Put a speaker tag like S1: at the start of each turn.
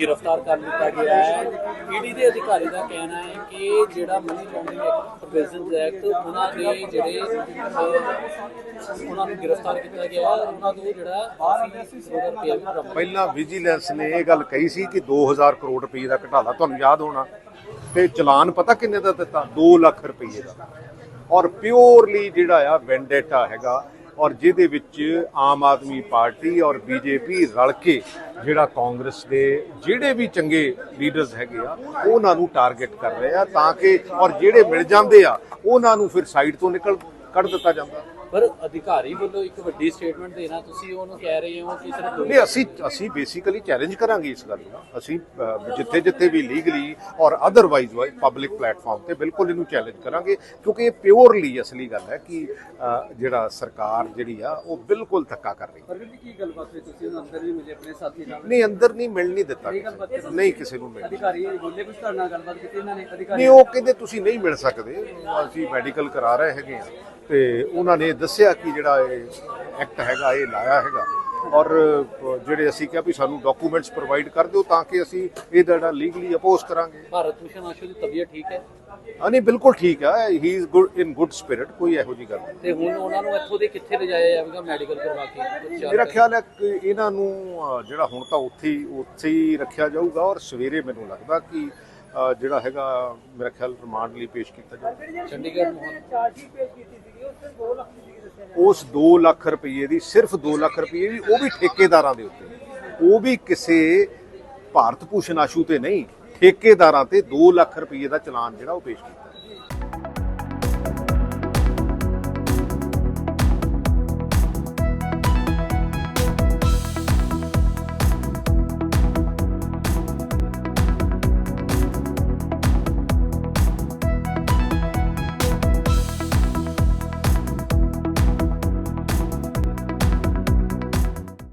S1: ਗ੍ਰਿਫਤਾਰ ਕਰ ਲਿੱਤਾ ਗਿਆ ਹੈ। ਈਡੀ ਦੇ ਅਧਿਕਾਰੀ ਦਾ ਕਹਿਣਾ ਹੈ ਕਿ ਜਿਹੜਾ ਮਨੀ ਲਾਂਡਰਿੰਗ ਪ੍ਰੋਵੀਜ਼ਨਸ ਐਕਟ, ਉਹਨਾਂ ਦੇ ਜਿਹੜੇ ਉਹਨਾਂ ਨੂੰ ਗ੍ਰਿਫਤਾਰ ਕੀਤਾ ਗਿਆ ਉਹਨਾਂ ਤੋਂ ਜਿਹੜਾ
S2: ਪਹਿਲਾਂ ਵਿਜੀਲੈਂਸ ਨੇ ਇਹ ਗੱਲ ਕਹੀ ਸੀ ਕਿ 2000 ਕਰੋੜ ਰੁਪਏ ਦਾ ਘਟਾਲਾ ਤੁਹਾਨੂੰ ਯਾਦ ਹੋਣਾ। ਤੇ ਚਲਾਨ ਪਤਾ ਕਿੰਨੇ ਦਾ ਦਿੱਤਾ? 2 ਲੱਖ ਰੁਪਏ ਦਾ। ਔਰ ਪਿਓਰਲੀ ਜਿਹੜਾ ਆ ਵੈਂਡੇਟਾ ਹੈਗਾ ਔਰ ਜਿਹਦੇ ਵਿੱਚ ਆਮ ਆਦਮੀ ਪਾਰਟੀ ਔਰ ਬੀਜੇਪੀ ਰਲ ਕੇ ਜਿਹੜਾ ਕਾਂਗਰਸ ਦੇ ਜਿਹੜੇ ਵੀ ਚੰਗੇ ਲੀਡਰਸ ਹੈਗੇ ਆ, ਉਹਨਾਂ ਨੂੰ ਟਾਰਗੇਟ ਕਰ ਰਹੇ ਆ ਤਾਂ ਕਿ ਔਰ ਜਿਹੜੇ ਮਿਲ ਜਾਂਦੇ ਆ, ਉਹਨਾਂ ਨੂੰ ਫਿਰ ਸਾਈਡ ਤੋਂ ਨਿਕਲ ਕੱਢ ਦਿੱਤਾ ਜਾਂਦਾ।
S1: ਪਰ ਅਧਿਕਾਰੀ ਵੱਲੋਂ ਇੱਕ ਵੱਡੀ ਸਟੇਟਮੈਂਟ ਦੇਣਾ ਤੁਸੀਂ ਉਹਨੂੰ ਕਹਿ ਰਹੇ ਹੋ ਕਿ ਸਿਰਫ
S2: ਨਹੀਂ ਅਸੀਂ ਅਸੀਂ ਬੇਸਿਕਲੀ ਚੈਲੰਜ ਕਰਾਂਗੇ ਇਸ ਗੱਲ ਨੂੰ। ਅਸੀਂ ਜਿੱਥੇ ਜਿੱਥੇ ਵੀ ਲੀਗਲੀ ਔਰ ਅਦਰਵਾਈਜ਼ ਪਬਲਿਕ ਪਲੇਟਫਾਰਮ ਤੇ ਬਿਲਕੁਲ ਇਹਨੂੰ ਚੈਲੰਜ ਕਰਾਂਗੇ ਕਿਉਂਕਿ ਇਹ ਪਿਓਰਲੀ ਅਸਲੀ ਗੱਲ ਹੈ ਕਿ ਜਿਹੜਾ ਸਰਕਾਰ ਜਿਹੜੀ ਆ ਉਹ ਬਿਲਕੁਲ ਧੱਕਾ ਕਰ ਰਹੀ ਹੈ।
S3: ਪਰ ਕੀ ਗੱਲਬਾਤ ਹੋਈ? ਤੁਸੀਂ ਉਹਨਾਂ ਅੰਦਰ ਵੀ ਮਿਲੇ ਆਪਣੇ ਸਾਥੀ ਨਾਲ?
S2: ਨਹੀਂ ਅੰਦਰ ਨਹੀਂ ਮਿਲ ਨਹੀਂ ਦਿੱਤਾ। ਨਹੀਂ ਕਿਸੇ ਨੂੰ। ਮਿਲ
S3: ਅਧਿਕਾਰੀ ਬੋਲੇ ਕੁਝ ਤੁਹਾਡੇ ਨਾਲ ਗੱਲਬਾਤ ਕੀਤੀ ਇਹਨਾਂ ਨੇ? ਅਧਿਕਾਰੀ
S2: ਨਹੀਂ ਉਹ ਕਹਿੰਦੇ ਤੁਸੀਂ ਨਹੀਂ ਮਿਲ ਸਕਦੇ। ਅਸੀਂ ਮੈਡੀਕਲ ਕਰਾ ਰਹੇ ਹੈਗੇ ਆ। ਤੇ ਉਹਨਾਂ ਨੇ ਦੱਸਿਆ ਕਿ ਜਿਹੜਾ ਇਹ ਐਕਟ ਹੈਗਾ ਇਹ ਲਾਇਆ ਹੈਗਾ। ਔਰ ਜਿਹੜੇ ਅਸੀਂ ਕਿਹਾ ਵੀ ਸਾਨੂੰ ਡਾਕੂਮੈਂਟਸ ਪ੍ਰੋਵਾਈਡ ਕਰ ਦਿਓ ਤਾਂ ਕਿ ਅਸੀਂ ਇਹ ਜਿਹੜਾ ਲੀਗਲੀ ਅਪੋਜ਼ ਕਰਾਂਗੇ।
S1: ਭਾਰਤ ਭੂਸ਼ਣ ਆਸ਼ੂ ਦੀ ਤਬੀਅਤ ਠੀਕ ਹੈ?
S2: ਹਾਂ ਨਹੀਂ ਬਿਲਕੁਲ ਠੀਕ ਹੈ he is good in good spirit ਕੋਈ ਇਹੋ ਜੀ ਗੱਲ ਨਹੀਂ।
S1: ਤੇ ਹੁਣ ਉਹਨਾਂ ਨੂੰ ਇੱਥੋਂ ਦੇ ਕਿੱਥੇ ਲਿਜਾਇਆ ਜਾਵੇਗਾ ਮੈਡੀਕਲ ਕਰਵਾ ਕੇ?
S2: ਮੇਰਾ? ਖਿਆਲ ਹੈ ਕਿ ਇਹਨਾਂ ਨੂੰ ਜਿਹੜਾ ਹੁਣ ਤਾਂ ਉੱਥੇ ਹੀ ਉੱਥੇ ਹੀ ਰੱਖਿਆ ਜਾਊਗਾ। ਔਰ ਸਵੇਰੇ ਮੈਨੂੰ ਲੱਗਦਾ ਕਿ ਜਿਹੜਾ ਹੈਗਾ ਮੇਰਾ ਖਿਆਲ ਰਿਮਾਂਡ ਲਈ ਪੇਸ਼ ਕੀਤਾ ਜਾਊਗਾ
S1: ਚੰਡੀਗੜ੍ਹ ਮੋਹਨ
S2: ਉਸ 2 ਲੱਖ ਰੁਪਏ ਦੀ ਸਿਰਫ 2 ਲੱਖ ਰੁਪਏ ਦੀ ਉਹ ਵੀ ਠੇਕੇਦਾਰਾਂ ਦੇ ਉੱਤੇ। ਉਹ ਵੀ ਕਿਸੇ ਭਾਰਤ ਭੂਸ਼ਣ ਆਸ਼ੂ ਤੇ ਨਹੀਂ ਠੇਕੇਦਾਰਾਂ ਤੇ 2 ਲੱਖ ਰੁਪਏ ਦਾ ਚਲਾਨ ਜਿਹੜਾ ਉਹ ਪੇਸ਼ ਕੀਤਾ।